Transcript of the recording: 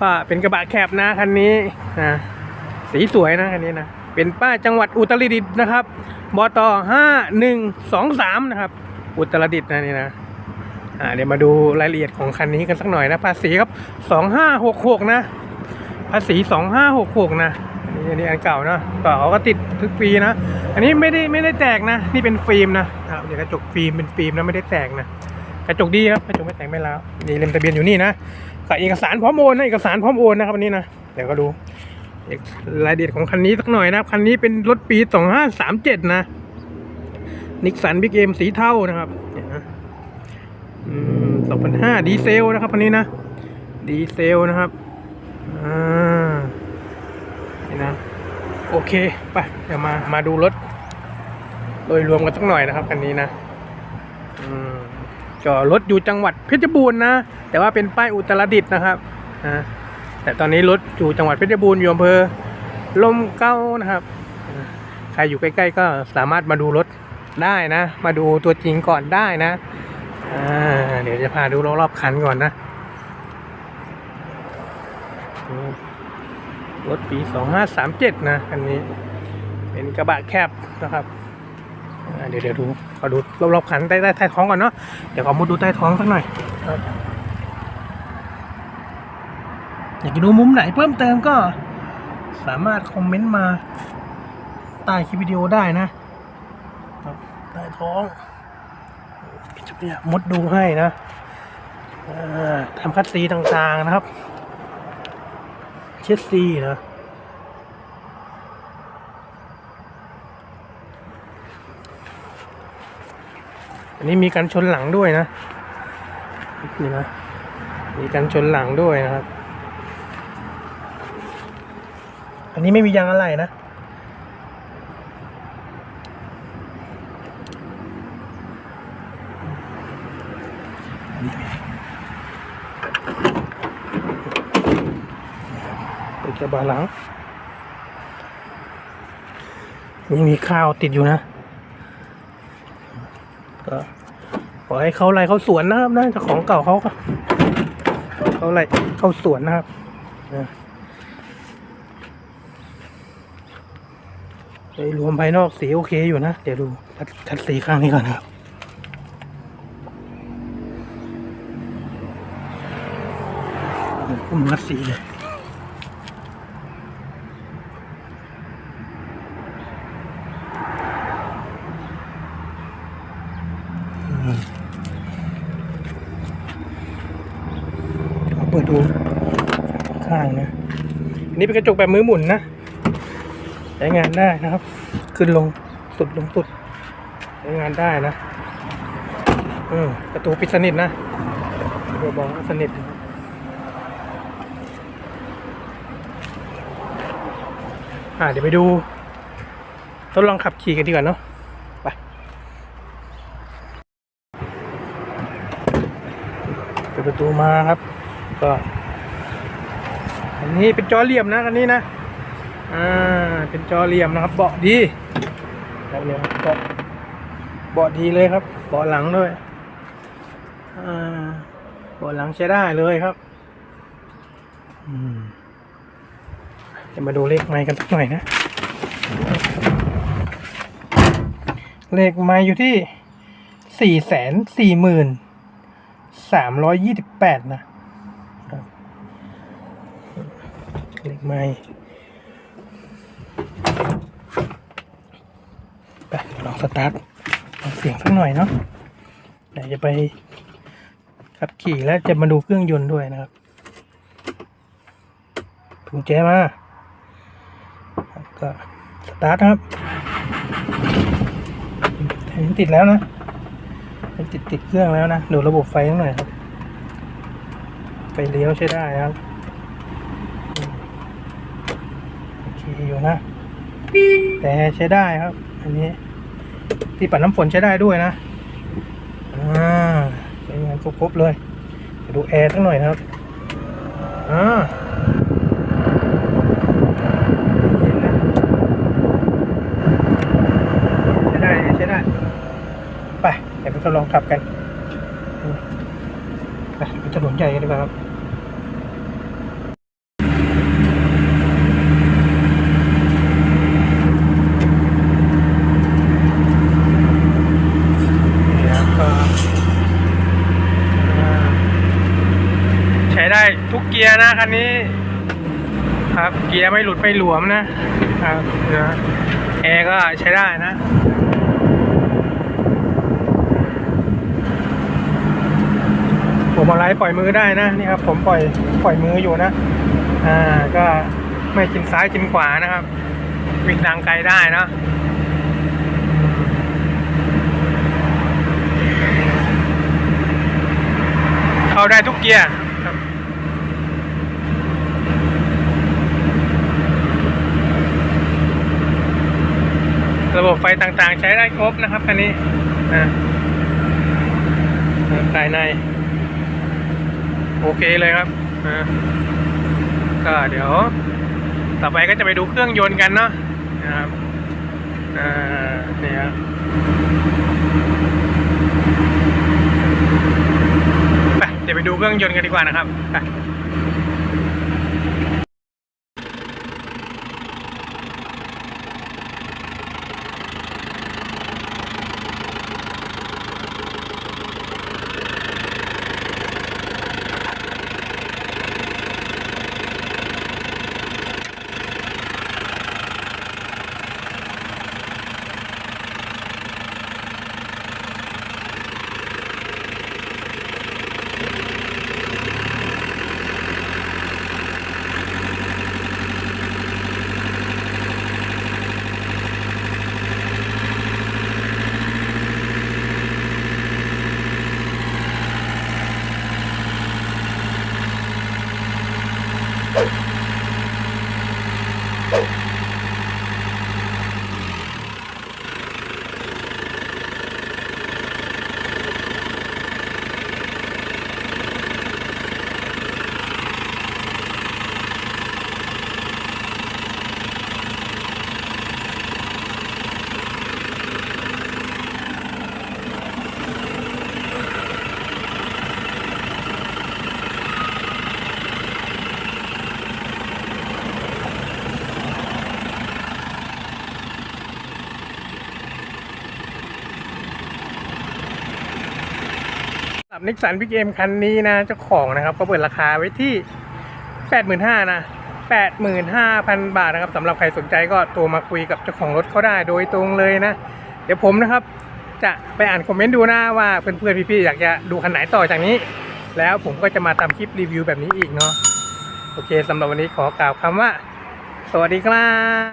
ก็เป็นกระบะแคบนะคันนี้นะสีสวยนะคันนี้นะเป็นป้าจังหวัดอุตรดิตถ์นะครับบตห้าหนึ่งสองสามนะครับ อุตรดิตถ์นะนี่นะอ่าเดี๋ยวมาดูรายละเอียดของคันนี้กันสักหน่อยนะภาษีครับสองห้าหกหกนะภาษีสองห้าหกหกนะอันนี้อันเก่านะก็เขาก็ติดทุกปีนะ อันนี้ไม่ได้ไม่ได้แตกนะ นี่เป็นฟิล์มนะครับเดี๋ยวกระจกฟิล์มเป็นฟิล์มนะไม่ได้แตกนะ กระจกดีครับกระจกไม่แตกไม่แล้วนี่เล่มทะเบียนอยู่นี่นะ กับเอกสารพร้อมโอนนะเอกสารพร้อมโอนนะครับอันนี้นะเดี๋ยวก็ดูรายละเอียดของคันนี้สักหน่อยนะครับ คันนี้เป็นรถปี2537นะนิกสันบิ๊กเอ็มสีเทานะครับเนี่ยนะอืม2005ดีเซลนะครับคันนี้นะ ดีเซลนะครับอ่านี่นะ โอเค ไป เดี๋ยวมา มาดูรถ โดยรวมกันสักหน่อยนะครับคันนี้นะอืมก็รถอยู่จังหวัดเพชรบูรณ์นะ แต่ว่าเป็นป้ายอุตรดิตถ์นะครับนะแต่ตอนนี้รถอยู่จังหวัดเพชรบูรณ์อยู่อำเภอลมเก้านะครับ ใครอยู่ใกล้ๆก็สามารถมาดูรถได้นะ มาดูตัวจริงก่อนได้นะเดี๋ยวจะพาดูรอบๆคันก่อนนะอืมรถปี 2537 นะคันนี้ เป็นกระบะแคบนะครับ เดี๋ยวเดี๋ยวดูขอดูรอบๆขันใต้ใต้ใต้ท้องก่อนเนาะ เดี๋ยวขอมุดดูใต้ท้องสักหน่อยครับ อยากจะดูมุมไหนเพิ่มเติมก็สามารถคอมเมนต์มาใต้คลิปวิดีโอได้นะใต้ท้องจะพยายามมุดดูให้นะทำคัดซีต่างๆนะครับ เช็ดซีนะอันนี้มีการชนหลังด้วยนะ นี่นะ มีการชนหลังด้วยนะครับ อันนี้ไม่มียางอะไรนะเป็นกระบะหลังนี่มีข้าวติดอยู่นะ ก็ขอให้เขาไล่เขาสวนนะครับนะเจ้าของเก่าเขาก็เขาไล่เขาสวนนะครับนะ โดยรวมภายนอกสีโอเคอยู่นะ เดี๋ยวดูคัดสีข้างนี้ก่อนนะครับผมคัดสีเลยเปิดดูข้างนะ อันนี้เป็นกระจกแบบมือหมุนนะ ใช้งานได้นะครับ ขึ้นลงสุดลงสุดใช้งานได้นะอืมประตูปิดสนิทนะตัวบอกสนิทอ่าเดี๋ยวไปดูทดลองขับขี่กันดีกว่าเนาะไปเปิดประตูมาครับ ก็ อันนี้เป็นจอเหลี่ยมนะอันนี้นะ อ่า เป็นจอเหลี่ยมนะครับ เบาะดีจอเหลี่ยมเบาะเบาะดีเลยครับ เบาะหลังด้วย อ่า เบาะหลังใช้ได้เลยครับ อืมจะมาดูเลขไม้กันสักหน่อยนะ เลขไม้อยู่ที่สี่แสนสี่หมื่นสามร้อยยี่สิบแปดนะ เลขไม่ไปลอง สตาร์ทลองเสียงสักหน่อยเนาะเดี๋ยวจะไปขับขี่แล้วจะมาดูเครื่องยนต์ด้วยนะครับถุงแจมาก็สตาร์ทครับเห็นติดแล้วนะติดติดเครื่องแล้วนะดูระบบไฟหน่อยครับไฟเลี้ยวใช้ได้นะครับโอเคอยู่นะแต่ใช้ได้ครับ อันนี้ ที่ปัดน้ำฝนใช้ได้ด้วยนะอ่าใช้งานครบๆเลยดูแอร์สักหน่อยนะครับอ่าเย็นนะใช้ได้ใช้ได้ไปเดี๋ยวไปทดลองขับกันอืมไปไปถนนใหญ่กันดีกว่าครับ กียร์ นะคันนี้ ครับเกียร์ไม่หลุดไม่หลวมนะครับนะแอร์ก็ใช้ได้นะผมอะไรปล่อยมือได้นะนี่ครับ ผมปล่อยปล่อยมืออยู่นะ อ่าก็ไม่กินซ้ายกินขวานะครับ วิ่งทางไกลได้นะเข้าได้ทุกเกียร์ครั บไฟต่างๆ ใช้ได้ครบนะครับคันนี้ภายใน โอเคเลยครับก็เดี๋ยว ต่อไปก็จะไปดูเครื่องยนต์กันเนาะนะครับอ่านี่ครับไปเดี๋ยวไปดูเครื่องยนต์กันดีกว่านะครับ สำหรับนิสสันพิกเอ็มคันนี้นะเจ้าของนะครับ ก็เปิดราคาไว้ที่ 85,000นะ85,000 บาทนะครับสำหรับใครสนใจก็โทรมาคุยกับเจ้าของรถเขาได้โดยตรงเลยนะ เดี๋ยวผมนะครับ จะไปอ่านคอมเมนต์ดูนะว่าเพื่อนๆพี่ๆอยากจะดูคันไหนต่อจากนี้ แล้วผมก็จะมาทำคลิปรีวิวแบบนี้อีกเนาะโอเคสำหรับวันนี้ขอกล่าวคำว่า สวัสดีครับ